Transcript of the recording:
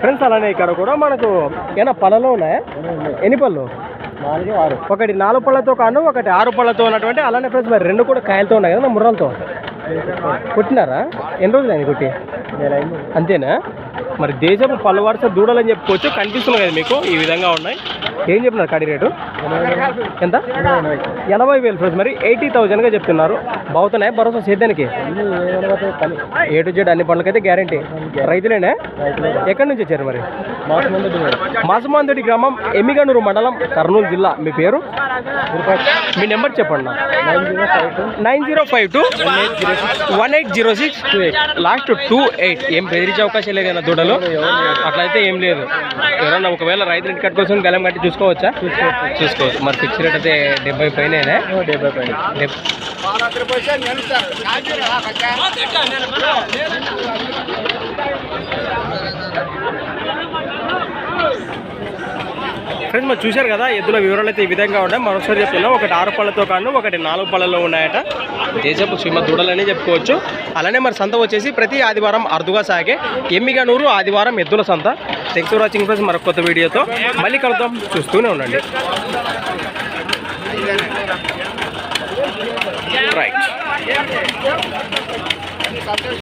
Friends అలానే ఇక్కడ కూడా మనకు ఏమైనా పళ్ళలో ఉన్నాయా? ఎన్ని పళ్ళు? నాలుగు ఆరు. ఒకటి నాలుగు పళ్ళతో కాను ఒకటి ఆరు పళ్ళతో ఉన్నటువంటి అలానే ఫ్రెండ్స్ మరి రెండు కూడా కాయలతో ఉన్నాయి కదా ముర్రలతో. కుట్టినారా? ఎన్ని రోజులు అయింది కుట్టి అంతేనా? మరి దేశపు పళ్ళు వరుస దూడలని చెప్పుకోవచ్చు కనిపిస్తున్నాయి కదా మీకు ఈ విధంగా ఉన్నాయి. ఏం చెప్పినారు కడి రేటు? ఎంత? ఎనభై వేలు ఫ్రెండ్స్ మరి ఎయిటీ థౌజండ్గా చెప్తున్నారు. బాగుతున్నాయి? భరోసా సేద్యానికి? ఏ టు జెడ్ అన్ని పనులకైతే గ్యారంటీ. రైతులేనే? ఎక్కడి నుంచి వచ్చారు మరి? మాసమాందుడి గ్రామం ఎమ్మిగనూరు మండలం కర్నూలు జిల్లా. మీ పేరు? మీ నెంబర్ చెప్పండి. Nine zero five two one eight zero six two one eight zero six last two eight. ఏం బెదిరించే అవకాశం లేదు దూడలు? అట్లయితే ఏం లేదు. ఎవరన్నా ఒకవేళ రైతు ఇంటి కట్టుకోసం గలం కట్టి చూసుకోవచ్చా? చూసుకోవచ్చు. మరి ఫిక్స్ రేట్ అయితే డెబ్బై పైన డెబ్బై పైన. ఫ్రెండ్స్ మరి చూశారు కదా ఎద్దుల వివరాలు అయితే ఈ విధంగా ఉన్నాయి. మరోసారి చెప్తున్నాం ఒకటి ఆరు పళ్ళతో కాను ఒకటి నాలుగు పళ్ళలో ఉన్నాయట. దేశపు శ్రీమ దూడలని చెప్పుకోవచ్చు. అలానే మరి సంత వచ్చేసి ప్రతి ఆదివారం అరుదుగా సాగే ఎమ్మిగనూరు ఆదివారం ఎద్దుల సంత. థ్యాంక్స్ ఫర్ వాచింగ్ ఫ్రెండ్స్ మరొక కొత్త వీడియోతో మళ్ళీ కలుద్దాం. చూస్తూనే ఉండండి. రైట్